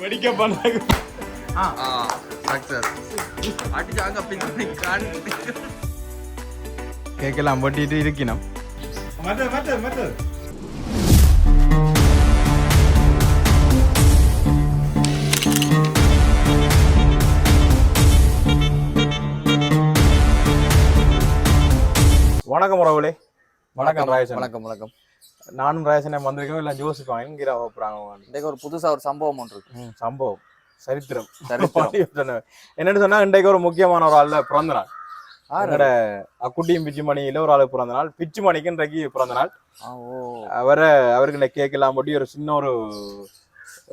வெடிக்க பண்ணாங்க. கேட்கலாம் வெட்டிட்டு இருக்கணும். மற்ற மற்ற மற்ற வணக்கம் உறவுகளே. வணக்கம் வணக்கம் வணக்கம். நானும் ராயசனே வந்திருக்கோம். இல்லை என்கிற போகிறாங்க இன்றைக்கு ஒரு புதுசா ஒரு சம்பவம் ஒன்று இருக்கு. சம்பவம். சரித்திரம். என்னன்னு சொன்னா இன்றைக்கு ஒரு முக்கியமான ஒரு ஆள்ல பிறந்த நாள். என்னோட அக்குட்டியும் பிச்சுமணியில ஒரு ஆளுக்கு பிறந்த நாள் பிச்சுமணிக்கு இன்றைக்கு பிறந்த நாள் அவரை அவர்களை கேக் எல்லாம் போட்டு ஒரு சின்ன ஒரு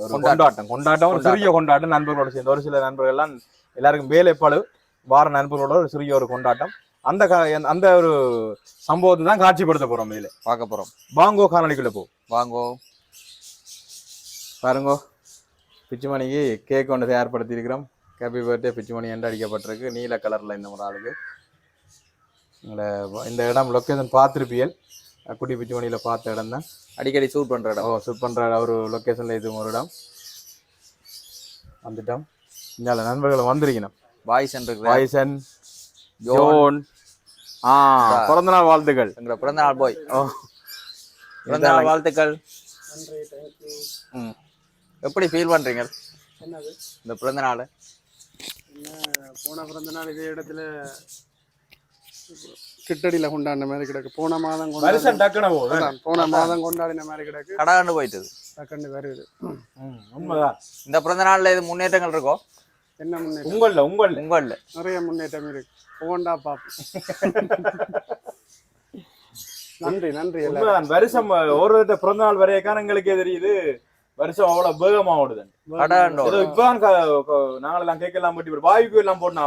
கொண்டாட்டம். கொண்டாட்டம். ஒரு சிறிய கொண்டாட்டம். நண்பர்களோட சேர்ந்து. ஒரு சில நண்பர்கள் எல்லாம் எல்லாருக்கும் வேலைப்பாடு வார நண்பர்களோட ஒரு சிறிய ஒரு கொண்டாட்டம். அந்த கா- அந்த ஒரு சம்பவத்தை தான் காட்சிப்படுத்த போறோம் இதுல பார்க்க போறோம். பாங்கோ காணொலிக்குள்ள போ. வாங்கோ. பாருங்கோ. பிச்சுமணிக்கு கேக் ஒன்று தயார்படுத்தி இருக்கிறோம். ஹாப்பி பர்த்டே பிச்சுமணி என்று அடிக்கப்பட்டிருக்கு. நீல கலரில் இந்த ஒரு ஆளுக்கு. இந்த இடம் லொக்கேஷன் பார்த்துருப்பியல். குட்டி பிச்சுமணியில் பார்த்த இடம் தான். அடிக்கடி ஷூட் பண்ற ஓ இடம் ஷூட் பண்ணுற ஒரு லொக்கேஷனில் இது ஒரு இடம். வந்துட்டோம். இங்கே நண்பர்கள் வந்திருக்கணும். பாய்ஸ் என்று வாய்சன் ஜோன் ஜோன் ஆ பிறந்தநாள் வாழ்த்துக்கள். எங்களோட பிறந்த நாள் போய் பிறந்த நாள் வாழ்த்துக்கள். எப்படி ஃபீல் பண்றீங்க? என்னது? இந்த பிறந்த நாள் போன பிறந்த நாள் இதே இடத்துல கிட்டடியில கொண்டாடின மாதிரி கிடக்கு. போன மாதம் அதான், போன மாதம் கொண்டாடின மாதிரி கிடக்கு. கடாண்டு போயிட்டது. டக்குன்னு வருது. உண்மைதான். இந்த பிறந்த நாள்ல இது முன்னேற்றங்கள் இருக்கோ? என்ன முன்னேற்றம்? உங்களில் உங்களில். உங்கள்ல. நிறைய முன்னேற்றம் இருக்கு. போண்டா பாப்போம் நன்றி நன்றி உண்மைதான். வருஷம் ஒரு பிறந்த நாள் வரையக்கான எங்களுக்கே தெரியுது. வருஷம் அவ்வளவு வேகமா ஓடுது. இப்பதான் நாங்களெல்லாம் கேக் எல்லாம் போட்டு வாய்க்கு எல்லாம் போட்டு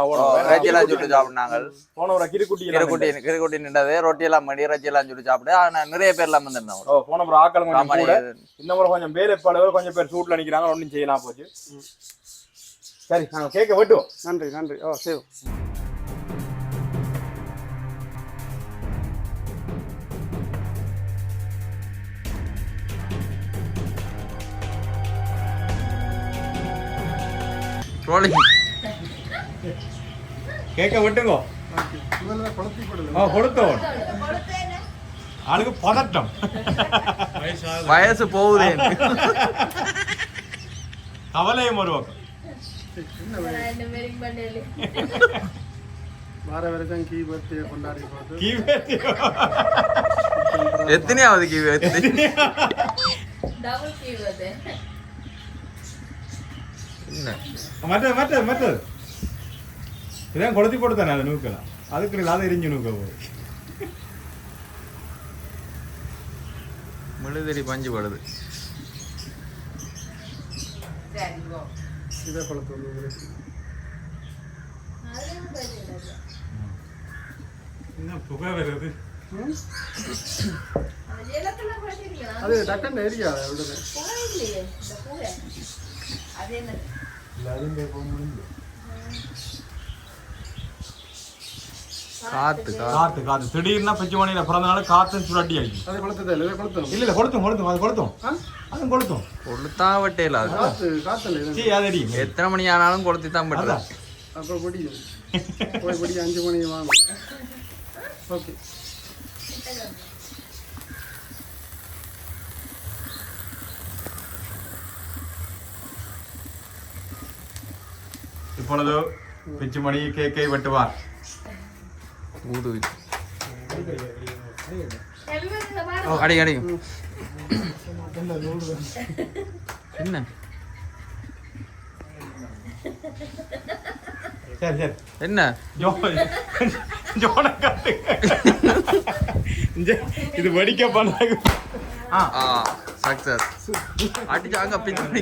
ரஜியெல்லாம் சுட்டு சாப்பிட்டாங்க போன ஒரு கிரிக்குட்டி கிருக்குட்டி கிருக்குட்டி நின்றது ரொட்டி எல்லாம் மடி ரஜி எல்லாம் சுட்டு சாப்பிட்டு ஆனா நிறைய பேர் எல்லாம் வந்திருந்தாங்க ஓ போன ஒரு ஆக்கள் இந்த முறை கொஞ்சம் வேலைப்பாடு கொஞ்சம் பேர் சூட்ல நிக்கிறாங்க ஒன்றும் செய்யலாம் போச்சு. சரி நாங்க கேக்க வெட்டுவோம். நன்றி நன்றி. ஓ சேவ். ரோலிங் கேக்க வெட்டுங்க. கொடுத்தோம் ஆளுக்கு பதட்டம். வயசு போகுதே. கவலையும் ஒரு பக்கம். வார வரைக்கும் கீ பர்த்டே கொண்டாடி போட்டு கீ பர்த்டே எத்தனையாவது கீ பர்த்டே டபுள் கீ என்ன? மற்ற மற்ற மற்ற. இதான் குளத்தி போட்டு அது நூக்கலாம். அதுக்கு இல்லாத எரிஞ்சு நூக்க போகுது. மெழுதறி பஞ்சு படுது. சரி ಇದೇ ಫಲ ತೊಗೊಂಡ್ರಿ ಇನ್ನ ಪುಗ ಬರೋದು ಅದೇ ಡಕ್ಕಂಡ ಏರಿಯಾ ಎവിടെ ಅದೇನ ಲಾಲಿಂಬೆ ಬೋಂಬ್ காத்து காத்து. காத்து காத்து. திடீர்னா பிச்சு மணியில பிறந்த நாள் காத்துன்னு சுழட்டி அடிக்கும் அது குளத்தது இல்லை குளத்தணும். இல்ல இல்ல கொளுத்தும் கொளுத்தும் அது கொளுத்தும். அதுவும் கொளுத்தும். கொளுத்தா வட்டையில அது. காத்து காத்துல சீ அது எத்தனை மணி ஆனாலும் கொளுத்தி தான் படுறது அதான். அப்போ பிடிக்கும் போய் அஞ்சு மணிக்கு வாங்க. ஓகே. இப்பொழுது பிச்சு மணி கேக்கை வெட்டுவார். ஊதுவிக்கு அடி அடி. என்ன? என்ன? இது வடிக்க பண்ணாங்க சக்சஸ் அடிச்சாங்க பின்னாடி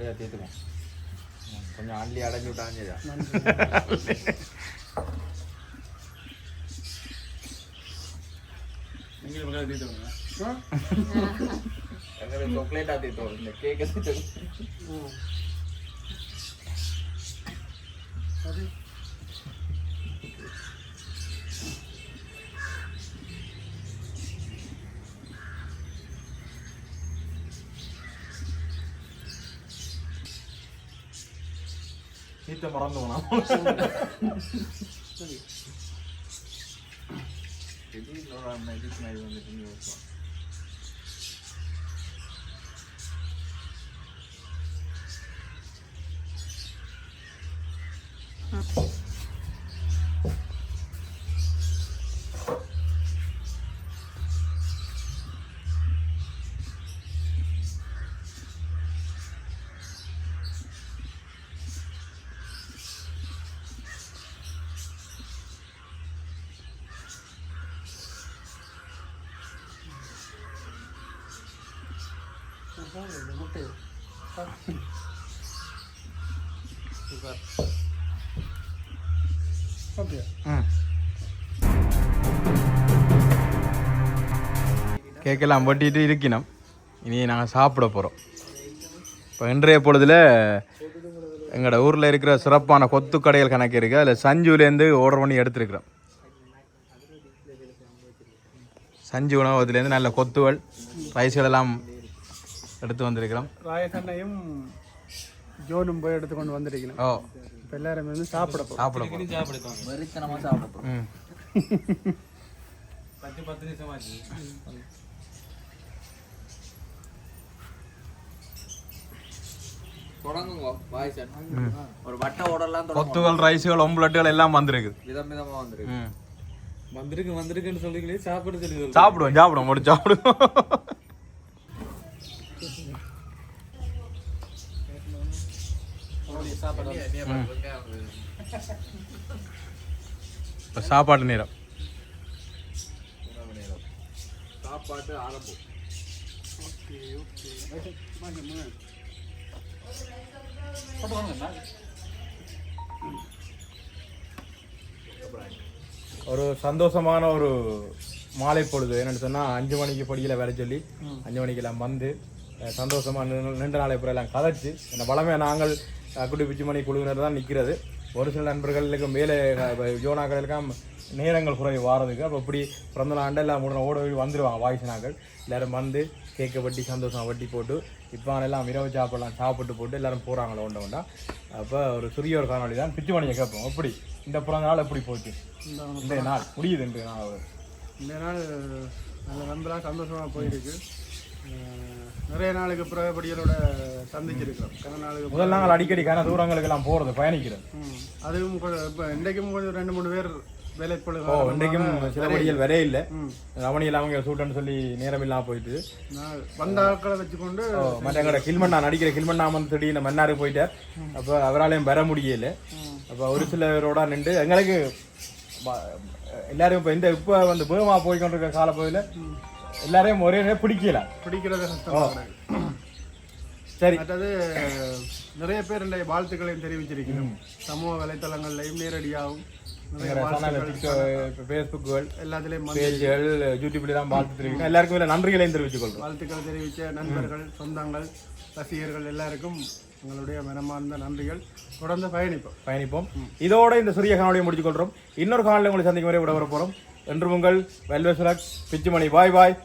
அப்படியே தீர்த்துக்கும் கொஞ்சம் அள்ளி அடைஞ்சு விட்டாங்க எங்களுக்கு சாக்லேட்டா தீட்டோம் இந்த கேக்கை தீட்டோம் ம். அது தீர்த்த மறந்து போனா இந்த முட்டை கேக்கெல்லாம் வெட்டிட்டு இருக்கணும். இனி நாங்கள் சாப்பிட போகிறோம் இப்போ இன்றைய பொழுதில் எங்களோட ஊரில் இருக்கிற சிறப்பான கொத்து கடைகள் கணக்கு இருக்குது அதில் சஞ்சுலேருந்து ஆர்டர் பண்ணி எடுத்துருக்குறோம். சஞ்சு உணவகத்துலேருந்து நல்ல கொத்துகள் ரைஸ்கள் எல்லாம் எடுத்து வந்திருக்கிறோம். ராயசண்ணையும் ஜோனும் போய் எடுத்துக்கொண்டு வந்திருக்கணும் ஓ. இப்போ எல்லாரும் வந்து சாப்பிட போகிறோம் சாப்பிட போகிறோம் வெறித்தனமா சாப்பிட போறோம். ம். தொடங்குங்க வாய்ஸ் ஒரு வட்ட ஓடலாம் கொத்துகள் ரைஸுகள் எல்லாம் வந்திருக்கு. விதம் விதமா வந்துருக்கு வந்திருக்குன்னு சொல்லிங்களே சாப்பிட சொல்லி சாப்பிடுவோம் சாப்பிடுவோம். முடிச்சு சாப்பிடுவோம். இப்போ சாப்பாடு நேரம். சாப்பாட்டு ஆரம்பம். ஒரு சந்தோஷமான ஒரு மாலை பொழுது. என்னன்னு சொன்னால் அஞ்சு மணிக்கு படியில் வர சொல்லி அஞ்சு மணிக்கெல்லாம் வந்து அஹ், சந்தோஷமா நின்று- நாளை அப்புறம் எல்லாம் கதைச்சு இந்த பழமையை நாங்கள் அஹ், குடி பிச்சு மணி குழுவினர் தான் நிற்கிறது ஒரு சில நண்பர்களுக்கு மேலே அஹ், யோனா கடையிலுக்காம் நேரங்கள் குறைவு வாரதுக்கு. அப்போ இப்படி பிறந்த நாண்டு எல்லாம் உடனே ஓட வந்துடுவாங்க வாய்ஸ் எல்லாரும் வந்து கேக்கை வட்டி சந்தோஷம் வட்டி போட்டு இப்போ எல்லாம் இரவு சாப்பிடலாம் சாப்பிட்டு போட்டு எல்லாரும் போகிறாங்களோ ஒன்று ஒன்றா அப்போ ஒரு சிறிய ஒரு காணொளி தான் பிச்சு மணியை கேட்போம். எப்படி? இந்த பிறந்த நாள் எப்படி போச்சு? இந்த நாள். முடியுது இன்றைய நாள். இந்த நாள் நல்ல நண்பராக சந்தோஷமாக போயிருக்கு. நிறைய நாளுக்கு பிறகு படிகளோட சந்திச்சிருக்கிறோம். கன நாளுக்கு முதல் நாள் அடிக்கடி கன தூரங்களுக்கு எல்லாம் போறது பயணிக்கிறது. ம். அதுவும் இப்போ இன்றைக்கும் கொஞ்சம் ரெண்டு மூணு பேர் வேலைப்பொழுது ஓ இன்றைக்கும் சில படிகள் வரே இல்லை. ரமணியில் அவங்க சூட்டன்னு சொல்லி நேரம் இல்லாம போயிட்டு வந்த ஆட்களை வச்சுக்கொண்டு மற்ற எங்களோட கில்மண்ணா நடிக்கிற கில்மண்ணா வந்து திடீர்னு மன்னாருக்கு போயிட்டார். அப்போ அவராலையும் வர முடியல. அப்போ ஒரு சிலரோட நின்று எங்களுக்கு எல்லாரும் இப்போ இந்த இப்போ வந்து பேமா போய் கொண்டிருக்கிற காலப்பகுதியில் எல்லாரையும் ஒரே நேரம் பிடிக்கல. பிடிக்கிறது சரி. மற்றது நிறைய பேர் இந்த வாழ்த்துக்களையும் தெரிவிச்சிருக்கணும் சமூக வலைத்தளங்கள்லையும் நேரடியாகவும் ஃபேஸ்புக்குகள் எல்லாத்துலேயும் பேஜ்கள் யூடியூப்ல தான் பார்த்து தெரிவிக்கணும் எல்லாருக்கும் இதுல நன்றிகளையும் தெரிவித்துக் கொள்றோம் வாழ்த்துக்கள் தெரிவித்த நண்பர்கள் சொந்தங்கள் ரசிகர்கள் எல்லாருக்கும் எங்களுடைய மனமார்ந்த நன்றிகள். தொடர்ந்து பயணிப்போம். பயணிப்போம். இதோட இந்த சிறிய காணொலியை முடித்துக் கொள்றோம் இன்னொரு காணொலி உங்களை சந்திக்கும் வரை விட வர போறோம். என்று உங்கள் வெல்வெசுலக் பிச்சுமணி. பாய் பாய்.